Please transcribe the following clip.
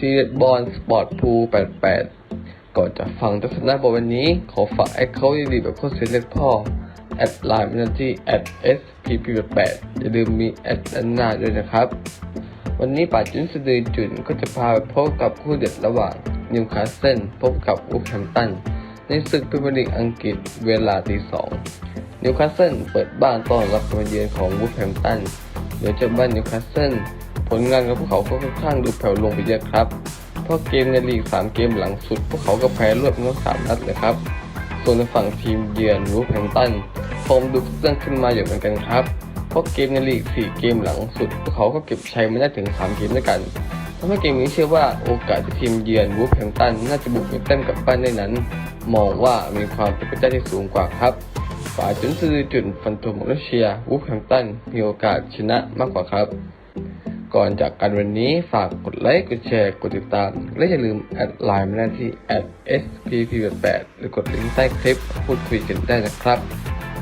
ที่บอลสปอร์ตพู88ก่อนจะฟังทัศนะบทวันนี้ ขอฝากแอคเคาท์ดีๆแบบโคตรเสียเล็กพ่อแอดไลน์มินจีแอด spp88 อย่าลืมมีแอดด้านนาด้วยนะครับ วันนี้ป่าจุนสะดือจุนก็จะพาไปพบกับคู่เด็ดระหว่างนิวคาสเซิลพบกับวูแฮมตัน ในศึกพรีเมียร์ลีกอังกฤษเวลาตีสองนิวคาสเซิลเปิดบ้านต้อนรับการเยือนของวูแฮมตันโดยเจ้าบ้านนิวคาสเซิล ลงานของพวกเขาก็ค่อนข้างดูแผ่วลงไปเยอะครับ เพราะเกมในลีก 3 เกมหลังสุด พวกเขาก็แพ้รวดทั้งสามนัดเลยครับ ส่วนในฝั่งทีมเยือนวูแฮมป์ตันฟอร์มดูเครื่องขึ้นมาอยู่เหมือนกันครับ เพราะเกมในลีก 4 เกมหลังสุด พวกเขาก็เก็บชัยมาได้ถึง 3 เกมด้วยกันทำให้เกมนี้เชื่อว่าโอกาสที่ทีมเยือนวูฟแฮมป์ตันน่าจะบุกไปเต้นกลับบ้านได้นั้น มองว่ามีความเป็นไปได้ที่สูงกว่าครับฝ่ายจุนซือจุนฟันธงของรัสเซียวูฟแฮมตันมีโอกาสชนะมากกว่าครับ ก่อนจากกันวันนี้ฝากกดไลค์กดแชร์กดติดตาม และอย่าลืมแอดไลน์มาได้ที่ spp88 หรือกดลิงก์ใต้คลิปพูดคุยกันได้นะครับ